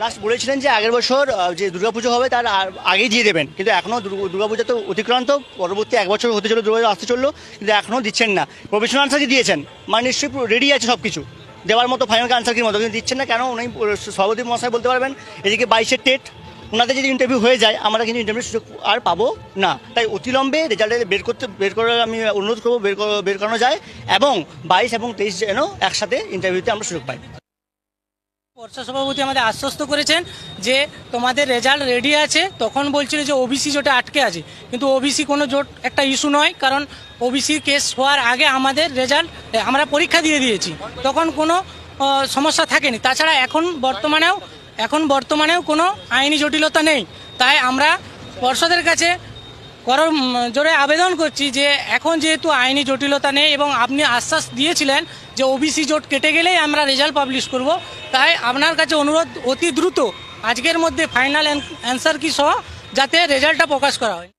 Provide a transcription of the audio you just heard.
Last বলেছিলেন যে আগের বছর যে দুর্গাপুজো হবে তার আগেই দিয়ে দেবেন। কিন্তু এখনও দুর্গাপূজা তো অতিক্রান্ত, পরবর্তী এক বছর হতে চলো দুর্গাপুজো আসতে চলল, কিন্তু এখনও দিচ্ছেন না। প্রফেশনাল আনসার যে দিয়েছেন মানে নিশ্চয়ই রেডি আছে সব কিছু দেওয়ার মতো ফাইনাল আনসার কি মতো, কিন্তু দিচ্ছেন না, কেন উনি সভাপতি মশাই বলতে পারবেন? এদিকে বাইশের টেট ওনাদের যদি ইন্টারভিউ হয়ে যায়, আমরা কিন্তু ইন্টারভিউ সুযোগ আর পাবো না। তাই অতিলম্বে রেজাল্টে বের করতে, বের করার আমি অনুরোধ করব, বের বের করানো যায়, এবং বাইশ এবং তেইশ যেন একসাথে ইন্টারভিউতে আমরা সুযোগ পাই। বর্ষা সভাপতি আমাদের আশ্বস্ত করেছেন যে তোমাদের রেজাল্ট রেডি আছে, তখন বলছিল যে ওবিসি জোটে আটকে আছে। কিন্তু ওবিসি কোনো জোট একটা ইস্যু নয়, কারণ ওবিসি কেস হওয়ার আগে আমাদের রেজাল্ট আমরা পরীক্ষা দিয়ে দিয়েছি। তখন কোনো সমস্যা থাকেনি। তাছাড়া এখন বর্তমানেও এখন বর্তমানেও কোনো আইনি জটিলতা নেই। তাই আমরা পর্ষদের কাছে করম জোরে আবেদন করছি যে এখন যেহেতু আইনি জটিলতা নেই এবং আপনি আশ্বাস দিয়েছিলেন যে ওবিসি জোট কেটে গেলেই আমরা রেজাল্ট পাবলিশ করব, তাই আপনার কাছে অনুরোধ অতি দ্রুত আজকের মধ্যে ফাইনাল অ্যান্সার কি সহ যাতে রেজাল্টটা প্রকাশ করা হয়।